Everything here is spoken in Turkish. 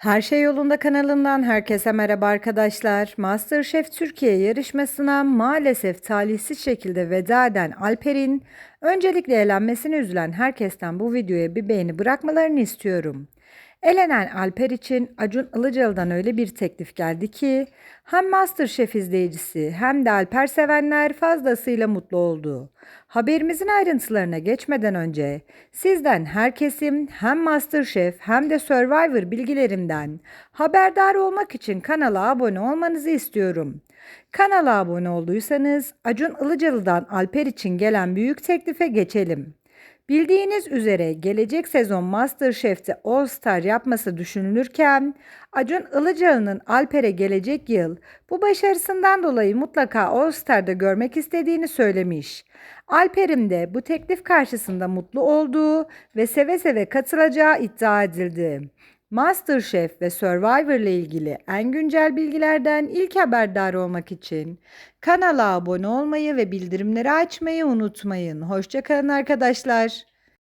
Her Şey Yolunda kanalından herkese merhaba arkadaşlar. MasterChef Türkiye yarışmasına maalesef talihsiz şekilde veda eden Alper'in öncelikle elenmesine üzülen herkesten bu videoya bir beğeni bırakmalarını istiyorum. Elenen Alper için Acun Ilıcalı'dan öyle bir teklif geldi ki hem MasterChef izleyicisi hem de Alper sevenler fazlasıyla mutlu oldu. Haberimizin ayrıntılarına geçmeden önce sizden her kesim hem MasterChef hem de Survivor bilgilerimden haberdar olmak için kanala abone olmanızı istiyorum. Kanala abone olduysanız Acun Ilıcalı'dan Alper için gelen büyük teklife geçelim. Bildiğiniz üzere gelecek sezon MasterChef'te All Star yapması düşünülürken Acun Ilıcalı'nın Alper'e gelecek yıl bu başarısından dolayı mutlaka All Star'da görmek istediğini söylemiş. Alper'in de bu teklif karşısında mutlu olduğu ve seve seve katılacağı iddia edildi. MasterChef ve Survivor ile ilgili en güncel bilgilerden ilk haberdar olmak için kanala abone olmayı ve bildirimleri açmayı unutmayın. Hoşçakalın arkadaşlar.